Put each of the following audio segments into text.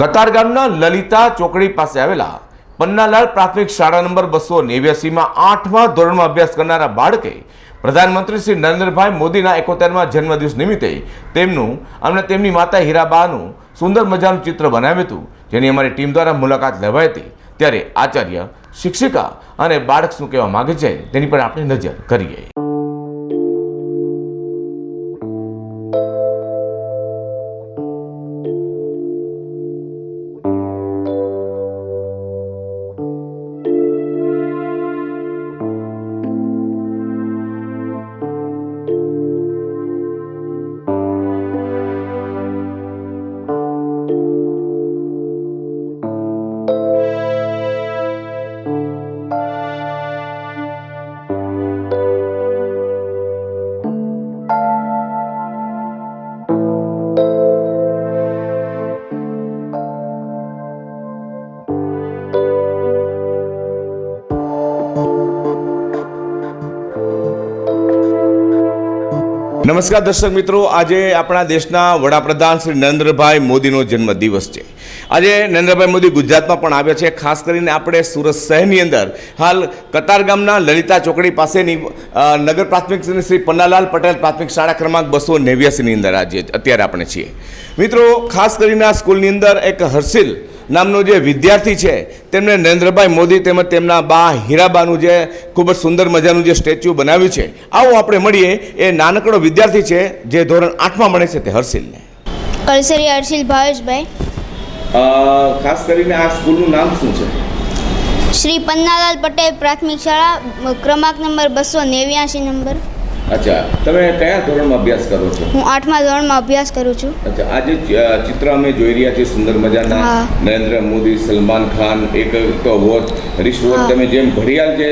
કતારગામના લલિતા ચોકડી પાસે આવેલા પન્નાલાલ પ્રાથમિક શાળા નંબર બસો નેવ્યાસીમાં આઠમા ધોરણમાં અભ્યાસ કરનારા બાળકે પ્રધાનમંત્રી શ્રી નરેન્દ્રભાઈ મોદીના એકોતેરમા જન્મદિવસ નિમિત્તે તેમનું અને તેમની માતા હીરાબાનું સુંદર મજાનું ચિત્ર બનાવ્યું હતું, જેની અમારી ટીમ દ્વારા મુલાકાત લેવાઈ હતી. ત્યારે આચાર્ય, શિક્ષિકા અને બાળક શું કહેવા માગે છે, તેની પર આપણે નજર કરીએ. નમસ્કાર દર્શક મિત્રો. આજે આપણા દેશના વડાપ્રધાન શ્રી નરેન્દ્રભાઈ મોદીનો જન્મદિવસ છે. આજે નરેન્દ્રભાઈ મોદી ગુજરાતમાં પણ આવ્યા છે. ખાસ કરીને આપણે સુરત શહેરની અંદર હાલ કતાર ગામના લલિતા ચોકડી પાસેની નગર પ્રાથમિક શ્રી પન્નાલાલ પટેલ પ્રાથમિક શાળા ક્રમાંક બસો નેવ્યાસીની અંદર આજે અત્યારે આપણે છીએ. મિત્રો, ખાસ કરીને આ સ્કૂલની અંદર એક હર્ષિલ નામનો જે વિદ્યાર્થી છે તેમણે નરેન્દ્રભાઈ મોદી તેમજ તેમના બા હીરાબાનું જે ખૂબ જ સુંદર મજાનું જે સ્ટેચ્યુ બનાવ્યું છે આવો આપણે મળીએ. એ નાનકડો વિદ્યાર્થી છે જે ધોરણ આઠમાં ભણે છે તે હર્ષિલને. કલસરી હર્ષિલ ભાવેશભાઈ. ખાસ કરીને આ સ્કૂલનું નામ શું છે? શ્રી પન્નાલાલ પટેલ પ્રાથમિક શાળા ક્રમાંક નંબર બસો નેવ્યાસી નંબર. અચ્છા તમે કયા ધોરણમાં અભ્યાસ કરો છો? હું આઠમા ધોરણમાં અભ્યાસ કરું છું. અચ્છા આજે ચિત્ર અમે જોઈ રહ્યા છીએ સુંદર મજાના. નરેન્દ્ર મોદી સલમાન ખાન એક તો વોચ રિસ્ટ વોચ હા. તમે જેમ ઘડિયાળ જે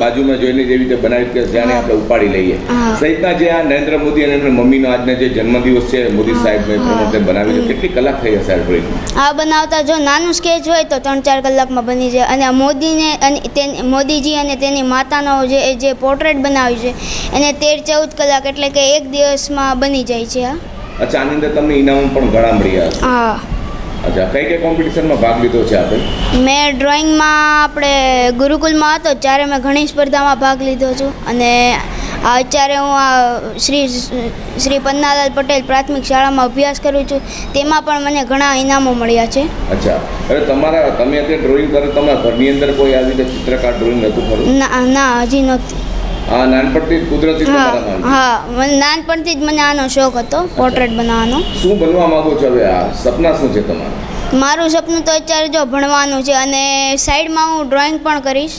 બાજુમાં જોઈને જેવી રીતે બનાવી કે આપણે ઉપાડી લઈએ. સહિતના જે આ નરેન્દ્ર મોદી અને એમના મમ્મીનો આજના જે જન્મદિવસ છે મોદી સાહેબ હા. બનાવી કેટલી કલાક થઈ હશે આ આ બનાવતા જો નાનું સ્કેચ હોય તો ત્રણ ચાર કલાકમાં બની જાય. અને આ મોદીને અને તેને મોદીજી અને તેની માતાનો જે જે પોર્ટ્રેટ બનાવ્યું છે એને તેર ચૌદ કલાક એટલે કે એક દિવસમાં બની જાય છે આ અચ્છા આની અંદર તમને ઇનામ પણ ઘણા મળ્યા હા. અચ્છા કઈ કઈ કોમ્પિટિશનમાં ભાગ લીધો છે આપણે મેં ડ્રોઈંગમાં આપણે ગુરુકુલમાં હતો ત્યારે મેં ઘણી સ્પર્ધામાં ભાગ લીધો છું. અને આ અત્યારે હું આ શ્રી શ્રી પન્નાલાલ પટેલ પ્રાથમિક શાળામાં અભ્યાસ કરું છું. તેમાં પણ મને ઘણા ઇનામો મળ્યા છે. અચ્છા અરે તમારા તમે અત્યારે ડ્રોઈંગ કરો તમારા ઘરની અંદર કોઈ આવી રીતે ચિત્રકાર ડ્રોઈંગ હતું ના ના હજી નહોતી. આ નાનપણથી કુદરતી હા તમારામાં હા મને નાનપણથી જ મને આનો શોખ હતો પોર્ટ્રેટ બનાવવાનો. શું બનવા માંગો છો હવે આ? સપના શું છે તમારા? મારું સપનું તો અત્યારે જો ભણવાનું છે અને સાઈડમાં હું ડ્રોઈંગ પણ કરીશ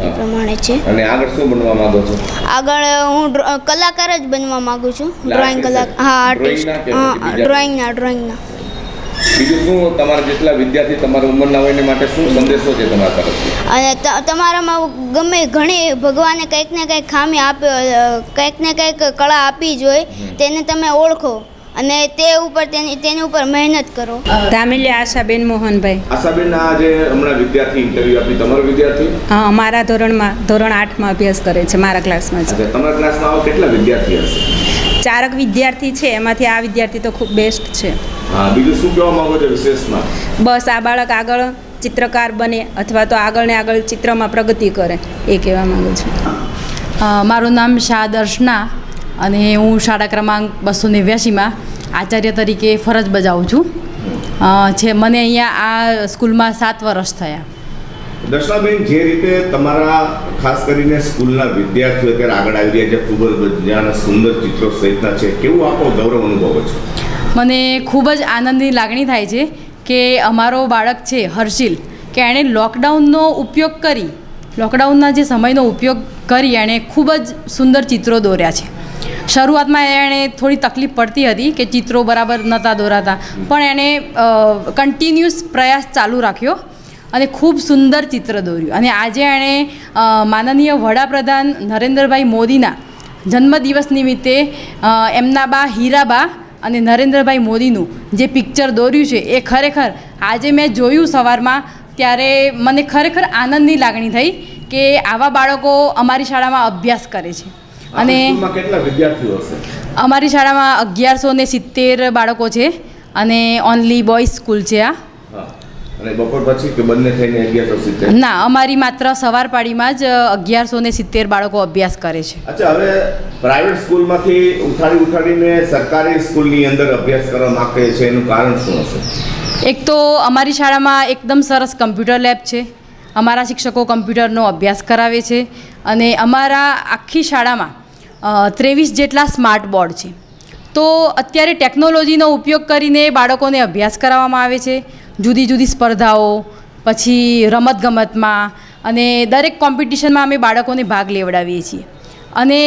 એ પ્રમાણે છે. અને આગળ શું બનવા માંગો છો? આગળ હું કલાકાર જ બનવા માંગુ છું ડ્રોઈંગ કલાક હા આર્ટિસ્ટ. હા? ડ્રોઈંગના ડ્રોઈંગના. બીજું શું તમારા જેટલા વિદ્યાર્થી તમારા ઉંમરના હોય એને માટે શું સંદેશો છે તમારા તરફથી? અને ત- તમારામાં ગમે ઘણી ભગવાને કંઈક ને કંઈક ખામી આપ્યો કંઈક ને કંઈક કળા આપી જ હોય તેને તમે ઓળખો અને તે ઉપર તેની તેની ઉપર મહેનત કરો. તામિલી આશાબેન મોહનભાઈ. આશાબેન આ જે હમણાં વિદ્યાર્થી ઇન્ટરવ્યુ આપી તમારો વિદ્યાર્થી? હા અમારા ધોરણમાં ધોરણ આઠમાં અભ્યાસ કરે છે મારા ક્લાસમાં છે તમારા ક્લાસમાં કેટલા વિદ્યાર્થી હશે? ચારક વિદ્યાર્થી છે એમાંથી આ વિદ્યાર્થી તો ખૂબ બેસ્ટ છે. બીજું શું કહેવા માંગો છો વિશેષમાં? બસ આ બાળક આગળ ચિત્રકાર બને અથવા તો આગળ ને આગળ ચિત્રમાં પ્રગતિ કરે એ કહેવા માગું છું. મારું નામ શાહ દર્શના અને હું શાળા ક્રમાંક બસો નેવ્યાસીમાં આચાર્ય તરીકે ફરજ બજાવું છું. છે મને અહીંયા આ સ્કૂલમાં સાત વર્ષ થયા. દર્શનાબેન જે રીતે તમારા ખાસ કરીને સ્કૂલના વિદ્યાર્થીઓ અત્યારે આગળ આવી રહ્યા છે ખૂબ જ સુંદર ચિત્રો સહિતના છે. કેવું આપો ગૌરવ અનુભવો છો? મને ખૂબ જ આનંદની લાગણી થાય છે કે અમારો બાળક છે હર્ષિલ, કે એણે લોકડાઉનનો ઉપયોગ કરી, લોકડાઉનના જે સમયનો ઉપયોગ કરી એણે ખૂબ જ સુંદર ચિત્રો દોર્યા છે. શરૂઆતમાં એણે થોડી તકલીફ પડતી હતી કે ચિત્રો બરાબર નહોતા દોરાતા, પણ એણે કન્ટિન્યુઅસ પ્રયાસ ચાલુ રાખ્યો અને ખૂબ સુંદર ચિત્ર દોર્યું. અને આજે એણે માનનીય વડાપ્રધાન નરેન્દ્રભાઈ મોદીના જન્મદિવસ નિમિત્તે એમના બા હીરાબા અને નરેન્દ્રભાઈ મોદીનું જે પિક્ચર દોર્યું છે એ ખરેખર આજે મેં જોયું સવારમાં ત્યારે મને ખરેખર આનંદની લાગણી થઈ કે આવા બાળકો અમારી શાળામાં અભ્યાસ કરે છે. અને અમારી શાળામાં અગિયારસો ને સિત્તેર બાળકો છે અને ઓનલી બોયઝ સ્કૂલ છે આ. અને બપોર પછી કે બંને થઈને અગિયારસો સિત્તેર? ના અમારી માત્ર સવાર પાડીમાં જ અગિયારસો ને સિત્તેર બાળકો અભ્યાસ કરે છે. અચ્છા હવે પ્રાઇવેટ સ્કૂલમાંથી ઉઠાડી ઉઠાડીને સરકારી સ્કૂલની અંદર અભ્યાસ કરવા માંગે છે એનું કારણ શું હશે? એક તો અમારી શાળામાં એકદમ સરસ કમ્પ્યુટર લેબ છે. અમારા શિક્ષકો કમ્પ્યુટરનો અભ્યાસ કરાવે છે. અને અમારા આખી શાળામાં ત્રેવીસ જેટલા સ્માર્ટ બોર્ડ છે. તો અત્યારે ટેકનોલોજીનો ઉપયોગ કરીને બાળકોને અભ્યાસ કરાવવામાં આવે છે. જુદી જુદી સ્પર્ધાઓ, પછી રમતગમતમાં અને દરેક કોમ્પિટિશનમાં અમે બાળકોને ભાગ લેવડાવીએ છીએ. અને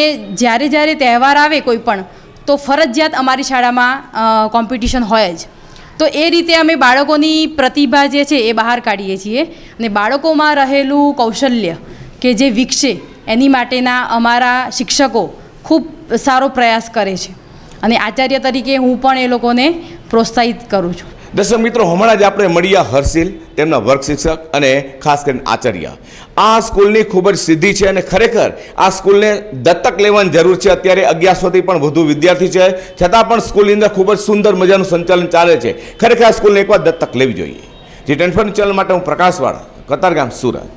જ્યારે જ્યારે તહેવાર આવે કોઈ પણ, તો ફરજિયાત અમારી શાળામાં કોમ્પિટિશન હોય જ. તો એ રીતે અમે બાળકોની પ્રતિભા જે છે એ બહાર કાઢીએ છીએ અને બાળકોમાં રહેલું કૌશલ્ય કે જે વિકસે એની માટેના અમારા શિક્ષકો ખૂબ સારો પ્રયાસ કરે છે. અને આચાર્ય તરીકે હું પણ એ લોકોને પ્રોત્સાહિત કરું છું. દર્શક મિત્રો, હમણાં જ આપણે મળ્યા હર્ષિલ, તેમના વર્ગ શિક્ષક અને ખાસ કરીને આચાર્ય. આ સ્કૂલની ખૂબ જ સિદ્ધિ છે અને ખરેખર આ સ્કૂલને દત્તક લેવાની જરૂર છે. અત્યારે અગિયારસોથી પણ વધુ વિદ્યાર્થી છે. છતાં પણ સ્કૂલની અંદર ખૂબ જ સુંદર મજાનું સંચાલન ચાલે છે. ખરેખર આ સ્કૂલને એકવાર દત્તક લેવી જોઈએ. જે ટેન્શન ચેનલ માટે હું પ્રકાશવાળા, કતારગામ, સુરત.